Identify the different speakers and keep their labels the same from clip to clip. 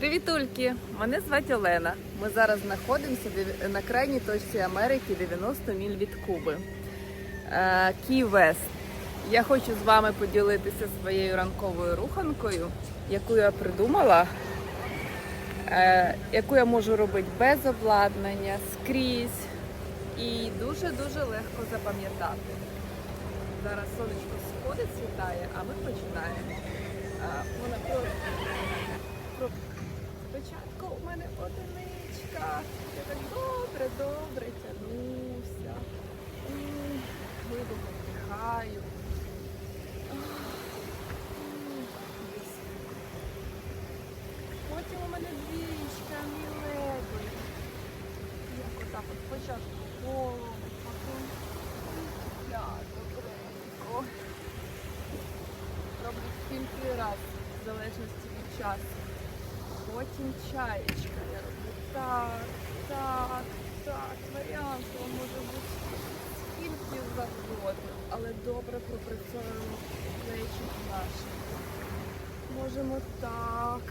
Speaker 1: Привітульки! Мене звати Олена. Ми зараз знаходимося на крайній точці Америки 90 міль від Куби. Кі Вест. Я хочу з вами поділитися своєю ранковою руханкою, яку я придумала, е, яку я можу робити без обладнання, скрізь і дуже-дуже легко запам'ятати. Зараз сонечко сходить, світає, а ми починаємо. Е, Вона про про Спочатку у мене одиничка. Я так добре, добре тянуся. М, Глибоко вдихаю. Ах, м, десь. Потім у мене двічка, міледи. Як спочатку голову, потім п'ят, добренько. Роблю скільки раз, в залежності від часу. Потім чаєчка. Я роблю так, так, так. Варіантів може бути скільки завгодно, але добре пропрацьовуємо плечі наші. Можемо так.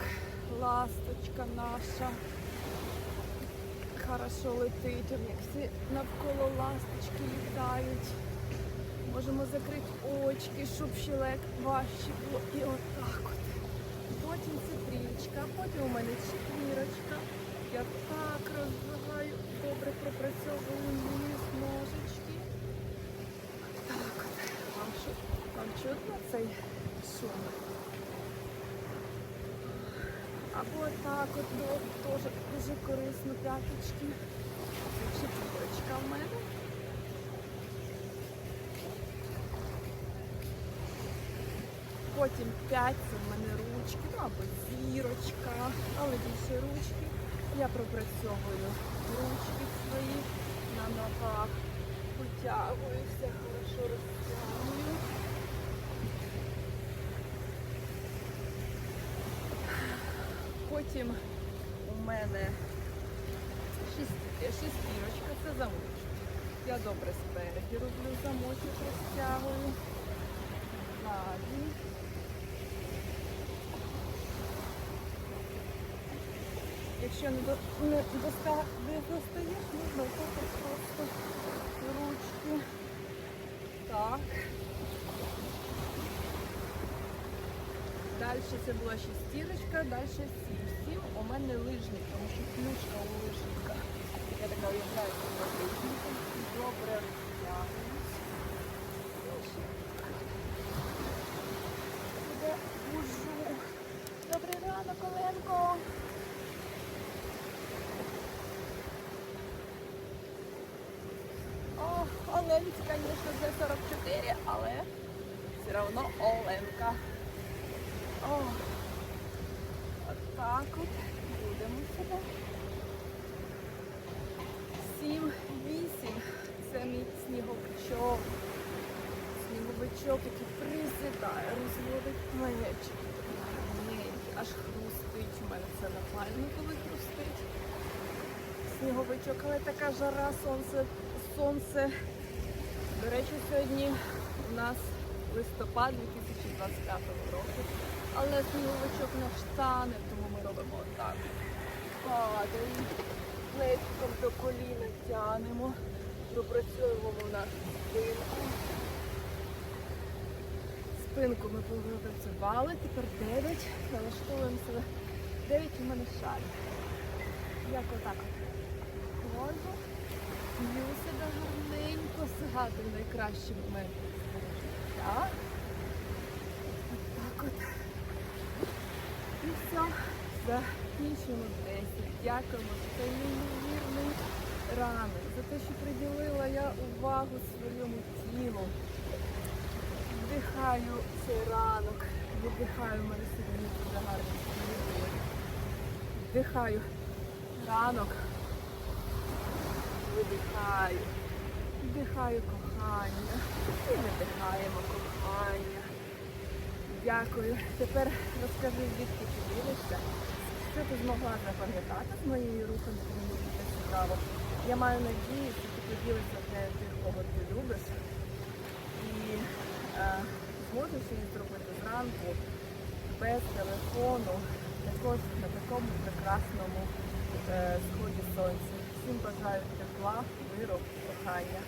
Speaker 1: Ласточка наша. Хорошо летить, як всі навколо ласточки літають. Можемо закрити очки, щоб ще лек важче було. І отак от. Потім цитрічка, потім у мене четвірочка. Я так розвиваю, добре пропрацьовую низ ножички. Так вам чутно цей шум? Або так от теж дуже корисно п'яточки. Четвірочка в мене. Потім 5 це в мене ручки, ну або зірочка, але більше ручки. Я пропрацьовую ручки свої на ногах, потягуюся, хорошо розтягую. Потім у мене шестірочка, це замочок. Я добре спереді роблю замочок, розтягую. Ззаді. Якщо не, до, не, доста, достаєш, можна просто ручки. Так. Далі це була шестірочка, далі сім. Сім у мене лижник, тому що ключка у лижника. Я така уявляю, що. Добре бужу. Добрий ранок, Оленко. О, Оленці, звісно, вже 44, але все одно Оленка. О, отак от будемо себе. Сім, вісім. Це мій сніговичок. Сніговичок, який присідає, розводить. Гарненький, аж хрустить. У мене це на коли хрустить. Сніговичок, але така жара, сонце, сонце. До речі, сьогодні у нас листопад 2025 року. Але сніговичок не встане, тому ми робимо отак. Падаємо, плечком до коліна тянемо, пропрацьовуємо нашу спинку. Спинку ми попрацювали, тепер 9. Налаштовуємо себе. 9 у мене шаль. Як отак от. Ходжу. Б'ю себе гарненько, згадую найкращі моменти свого життя. Отак от. І все. Закінчуємо 10. Дякуємо за цей неймовірний ранок, за те, що приділила я увагу своєму тілу. Вдихаю цей ранок, видихаю, мене сьогодні дуже сніги. Вдихаю ранок, видихаю, вдихаю кохання і видихаємо кохання. Дякую. Тепер розкажи, звідки ти дивишся, що ти змогла запам'ятати з моєї руханки, мені буде цікаво. Я маю надію, що ти поділишся з нею тих, кого ти любиш. І е, зможеш її зробити зранку без телефону, також на такому прекрасному е, сході сонця. Всім бажаю тепла, миру, кохання.